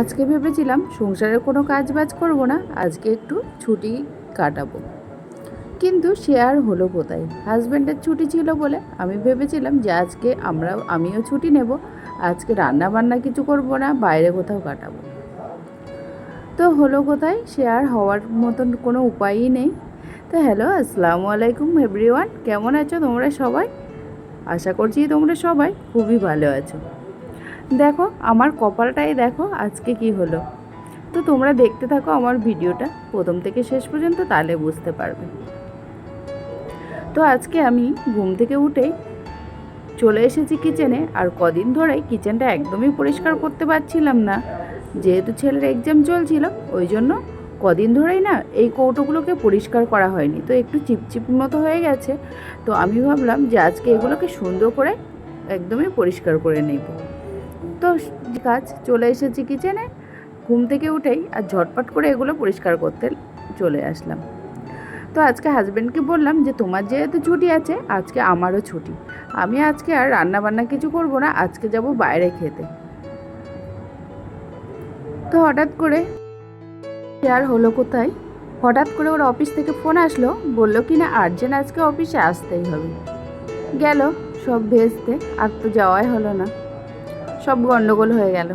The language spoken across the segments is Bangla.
আজকে ভেবেছিলাম সংসারের কোনো কাজ বাজ করব না, আজকে একটু ছুটি কাটাবো। কিন্তু সে আর হলো কোথায়? হাজব্যান্ডের ছুটি ছিল বলে আমি ভেবেছিলাম যে আজকে আমরা, আমিও ছুটি নেব, আজকে রান্না বান্না কিছু করব না, বাইরে কোথাও কাটাবো। তো হলো কোথায়? সে আর হওয়ার মতন কোনো উপায়ই নেই। তো হ্যালো, আসসালামু আলাইকুম এভরিওয়ান কেমন আছো তোমরা সবাই? আশা করছি তোমরা সবাই খুবই ভালো আছো। দেখো, আমার কপালটাই দেখো আজকে কি হলো। তো তোমরা দেখতে থাকো আমার ভিডিওটা, প্রথম থেকে শেষ পর্যন্ত তাহলে বুঝতে পারবে। তো আজকে আমি ঘুম থেকে উঠেই চলে এসেছি কিচেনে, আর কদিন ধরেই কিচেনটা একদমই পরিষ্কার করতে পারছিলাম না। যেহেতু ছেলের এক্সাম চলছিল, ওই জন্য কদিন ধরেই না এই কৌটোগুলোকে পরিষ্কার করা হয়নি। তো একটু চিপচিপ মতো হয়ে গেছে, তো আমি ভাবলাম যে আজকে এগুলোকে সুন্দর করে একদমই পরিষ্কার করে নেব। তো কাজ চলে এসেছি কিচেনে ঘুম থেকে উঠেই আর ঝটপট করে এগুলো পরিষ্কার করতে চলে আসলাম। তো আজকে হাজব্যান্ডকে বললাম যে, তোমার যেহেতু ছুটি আছে, আজকে আমারও ছুটি। আমি আজকে আর রান্না বান্না কিছু করব না, আজকে যাব বাইরে খেতে। তো হঠাৎ করে আর হলো কোথায়? হঠাৎ করে ওর অফিস থেকে ফোন আসলো, বলল কি না আর্জেন্ট আজকে অফিসে আসতেই হবে। গেল সব ভেজতে আর তো যাওয়াই হলো না। সব গন্ডগোল হয়ে গেল।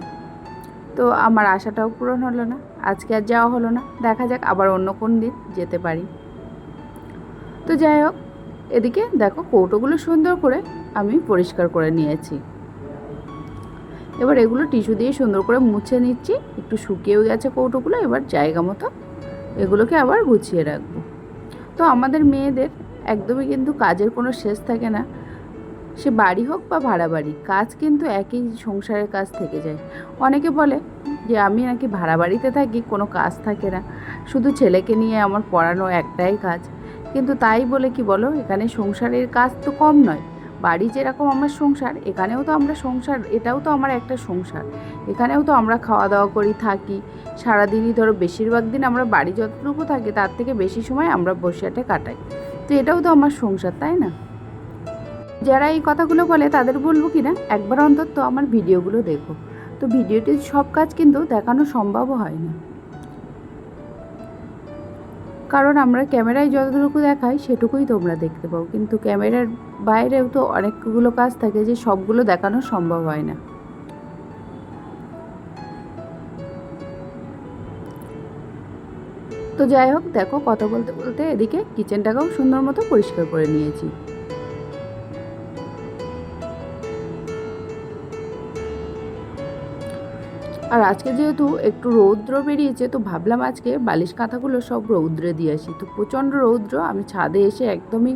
তো আমার আশাটাও পূরণ হলো না, আজকে আর যাওয়া হলো না। দেখা যাক আবার অন্য কোন দিন যেতে পারি। তো যাই হোক, এদিকে দেখো কৌটোগুলো সুন্দর করে আমি পরিষ্কার করে নিয়েছি। এবার এগুলো টিস্যু দিয়ে সুন্দর করে মুছে নিচ্ছি। একটু শুকিয়েও গেছে কৌটোগুলো, এবার জায়গা মতো এগুলোকে আবার গুছিয়ে রাখব। তো আমাদের মেয়েদের একদমই কিন্তু কাজের কোনো শেষ থাকে না। সে বাড়ি হোক বা ভাড়া বাড়ি, কাজ কিন্তু একই সংসারের কাজ থেকে যায়। অনেকে বলে যে, আমি নাকি ভাড়া বাড়িতে থাকি, কোনো কাজ থাকে না। শুধু ছেলেকে নিয়ে আমার পড়ানো একটাই কাজ। কিন্তু তাই বলে কি বলো, এখানে সংসারের কাজ তো কম নয়। বাড়ি যেরকম আমার সংসার, এখানেও তো আমরা সংসার, এটাও তো আমার একটা সংসার। এখানেও তো আমরা খাওয়া দাওয়া করি, থাকি। সারাদিনই ধরো বেশিরভাগ দিন আমরা বাড়ি যতটুকু থাকি, তার থেকে বেশি সময় আমরা বসে আটে কাটাই। তো এটাও তো আমার সংসার, তাই না? যারা এই কথাগুলো বলে তাদের বলব কি না? একবার অন্তত আমার ভিডিওগুলো দেখো। তো ভিডিওটির সব কাজ কিন্তু দেখানো সম্ভবও হয় না কারণ আমরা ক্যামেরায় যতটুকু দেখাই সেটুকুই তোমরা দেখতে পাও। কিন্তু ক্যামেরার বাইরেও তো অনেকগুলো কাজ থাকে যে সবগুলো দেখানো সম্ভব হয় না। তো যাই হোক, দেখো কথা বলতে বলতে এদিকে কিচেনটাকেও সুন্দর মতো পরিষ্কার করে নিয়েছি। আর আজকে যেহেতু একটু রৌদ্র বেরিয়েছে, তো ভাবলাম আজকে বালিশ কাঁথাগুলো সব রৌদ্রে দিয়ে আসি। তো প্রচণ্ড রৌদ্র, আমি ছাদে এসে একদমই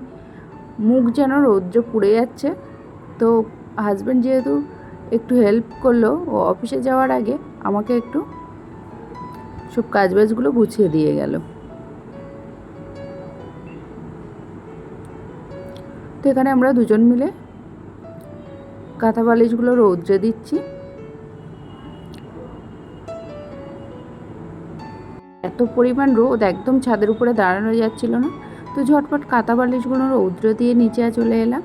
মুখ যেন রৌদ্র পুড়ে যাচ্ছে। তো হাজব্যান্ড যেহেতু একটু হেল্প করল, ও অফিসে যাওয়ার আগে আমাকে একটু সব কাজবাজগুলো গুছিয়ে দিয়ে গেল। তো এখানে আমরা দুজন মিলে কাঁথা বালিশগুলো রৌদ্রে দিচ্ছি। এত পরিমাণ রোদ একদম ছাদের উপরে দাঁড়ানো যাচ্ছিল না। তো ঝটপট কাঁথা বালিশগুলো রৌদ্র দিয়ে নিচে চলে এলাম।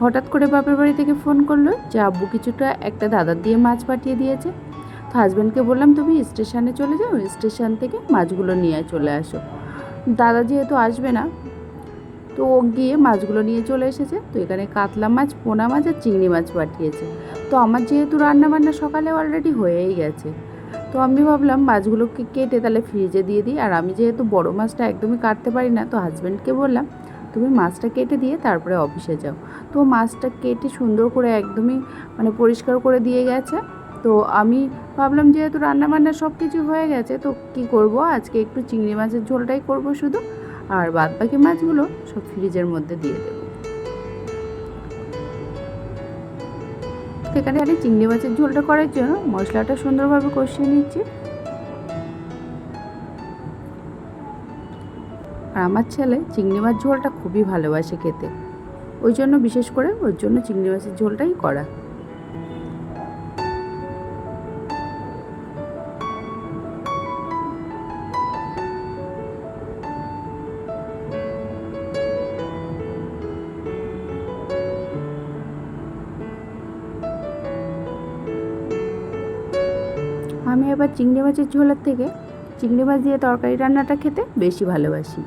হঠাৎ করে বাপের বাড়ি থেকে ফোন করল যে, আব্বু কিছুটা একটা দাদার দিয়ে মাছ পাঠিয়ে দিয়েছে। তো হাজব্যান্ডকে বললাম, তুমি স্টেশনে চলে যাও, স্টেশন থেকে মাছগুলো নিয়ে চলে আসো। দাদা যেহেতু আসবে না, তো ও গিয়ে মাছগুলো নিয়ে চলে এসেছে। তো এখানে কাতলা মাছ, পোনা মাছ আর চিংড়ি মাছ পাঠিয়েছে। তো আমার যেহেতু রান্না বান্না সকালে অলরেডি হয়েই গেছে। তো আমি ভাবলাম মাছগুলোকে কেটে তাহলে ফ্রিজে দিয়ে দিই। আর আমি যেহেতু বড় মাছটা একদমই কাটতে পারি না, তো হাজব্যান্ডকে বললাম, তুমি মাছটা কেটে দিয়ে তারপরে অফিসে যাও। তো মাছটা কেটে সুন্দর করে একদমই মানে পরিষ্কার করে দিয়ে গেছে। তো আমি ভাবলাম যেহেতু রান্না বান্না সব কিছু হয়ে গেছে, তো কি করব? আজকে একটু চিংড়ি মাছের ঝোলটাই করব শুধু। আর বাদ বাকি মাছগুলো সব ফ্রিজের মধ্যে দিয়ে দেবো। এখানে আমি চিংড়ি মাছের ঝোলটা করার জন্য মশলাটা সুন্দরভাবে কষিয়ে নিচ্ছি। আর আমার ছেলে চিংড়ি মাছ ঝোলটা খুবই ভালোবাসে খেতে। ওই জন্য বিশেষ করে ওর জন্য চিংড়ি মাছের ঝোলটাই করা। এবার চিংড়ি মাছের ঝোলের থেকে চিংড়ি মাছ দিয়ে তরকারি রান্নাটা খেতে বেশি ভালোবাসি।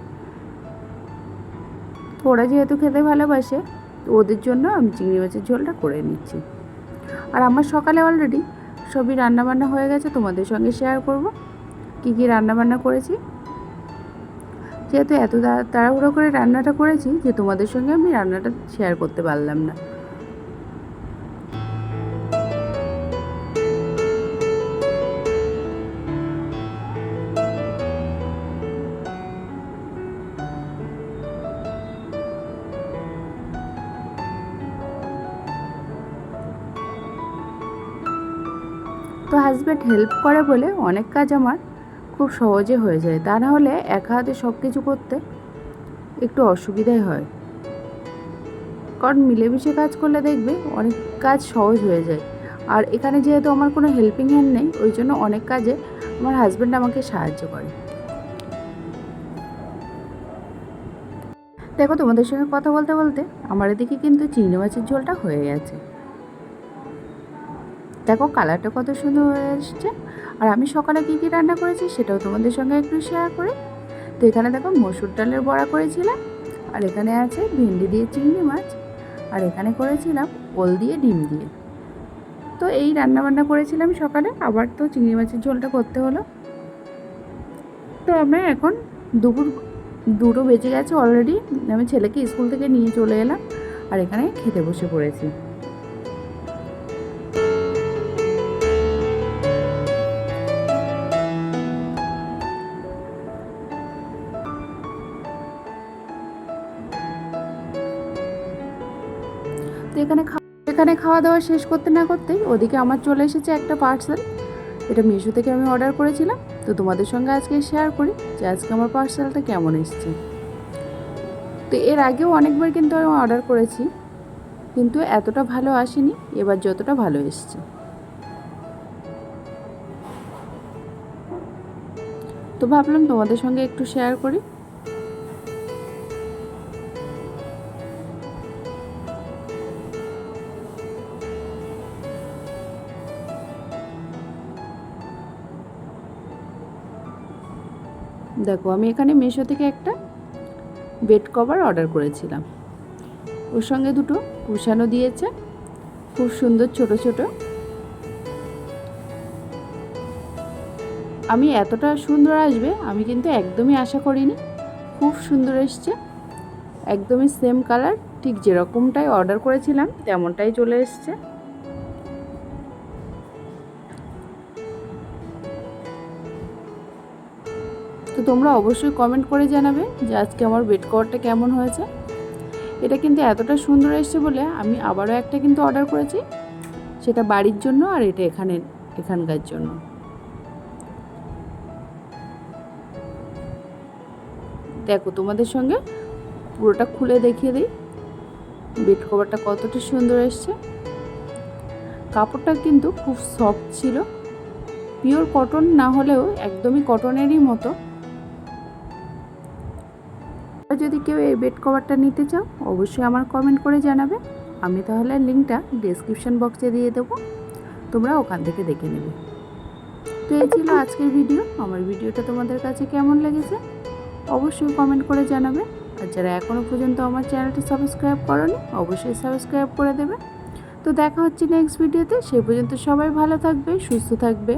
ওরা যেহেতু খেতে ভালোবাসে, ওদের জন্য আমি চিংড়ি মাছের ঝোলটা করে নিচ্ছি। আর আমার সকালে অলরেডি সবই রান্নাবান্না হয়ে গেছে, তোমাদের সঙ্গে শেয়ার করব। কী কী রান্নাবান্না করেছি? যেহেতু এত তাড়া- তাড়াহুড়ো করে রান্নাটা করেছি যে তোমাদের সঙ্গে আমি রান্নাটা শেয়ার করতে পারলাম না। তো হাজব্যান্ড হেল্প করে বলে অনেক কাজ আমার খুব সহজে হয়ে যায়। তা না হলে একা হাতে সব কিছু করতে একটু অসুবিধাই হয়। কারণ মিলেমিশে কাজ করলে দেখবে অনেক কাজ সহজ হয়ে যায়। আর এখানে যেহেতু আমার কোনো হেল্পিং হ্যান্ড নেই, ওই জন্য অনেক কাজে আমার হাজব্যান্ড আমাকে সাহায্য করে। দেখো তোমাদের সঙ্গে কথা বলতে বলতে আমার এদিকে কিন্তু চিংড়ি মাছের ঝোলটা হয়ে গেছে। দেখো কালারটা কত সুন্দর হয়ে এসছে। আর আমি সকালে কী কী রান্না করেছি সেটাও তোমাদের সঙ্গে একটু শেয়ার করি। তো এখানে দেখো মসুর ডালের বড়া করেছিলাম, আর এখানে আছে ভেন্ডি দিয়ে চিংড়ি মাছ, আর এখানে করেছিলাম ওল দিয়ে ডিম দিয়ে। তো এই রান্না বান্না করেছিলাম সকালে, আবার তো চিংড়ি মাছের ঝোলটা করতে হলো। তো আমরা এখন দুপুর, দুটো বেজে গেছে অলরেডি আমি ছেলেকে স্কুল থেকে নিয়ে চলে এলাম, আর এখানে খেতে বসে পড়েছি। এখানে এখানে খাওয়া দাওয়া শেষ করতে না করতেই ওদিকে আমার চলে এসেছে একটা পার্সেল এটা মিশো থেকে আমি অর্ডার করেছিলাম। তো তোমাদের সঙ্গে আজকে শেয়ার করি যে আজকে আমার পার্সেলটা কেমন এসছে। তো এর আগেও অনেকবার কিন্তু আমি অর্ডার করেছি, কিন্তু এতটা ভালো আসেনি, এবার যতটা ভালো এসছে। তো ভাবলাম তোমাদের সঙ্গে একটু শেয়ার করি। দেখো, আমি এখানে মিশো থেকে একটা বেড কভার অর্ডার করেছিলাম। ওর সঙ্গে দুটো কুশানো দিয়েছে, খুব সুন্দর ছোট ছোট। আমি এতটা সুন্দর আসবে, আমি কিন্তু একদমই আশা করিনি। খুব সুন্দর এসছে, একদমই সেম কালার ঠিক যেরকমটাই অর্ডার করেছিলাম, তেমনটাই চলে এসছে। তো তোমরা অবশ্যই কমেন্ট করে জানাবে যে আজকে আমার বেড কভারটা কেমন হয়েছে। এটা কিন্তু এতটা সুন্দর এসছে বলে আমি আবারও একটা কিন্তু অর্ডার করেছি। সেটা বাড়ির জন্য আর এটা এখানে, এখানকার জন্য। দেখো তোমাদের সঙ্গে পুরোটা খুলে দেখিয়ে দিই। বেড কভারটা কতটা সুন্দর এসছে। কাপড়টা কিন্তু খুব সফট ছিল। পিওর কটন না হলেও একদমই কটনেরই মতো। যদি কেউ এই বেড কভারটা নিতে চাও, অবশ্যই আমার কমেন্ট করে জানাবে। আমি তাহলে লিঙ্কটা ডিসক্রিপশন বক্সে দিয়ে দেবো। তোমরা ওখান থেকে দেখে নেবে। তো এই ছিল আজকের ভিডিও আমার ভিডিওটা তোমাদের কাছে কেমন লেগেছে? অবশ্যই কমেন্ট করে জানাবে। আর যারা এখনও পর্যন্ত আমার চ্যানেলটি সাবস্ক্রাইব করনি, অবশ্যই সাবস্ক্রাইব করে দেবে। তো দেখা হচ্ছে নেক্সট ভিডিওতে সেই পর্যন্ত সবাই ভালো থাকবে, সুস্থ থাকবে।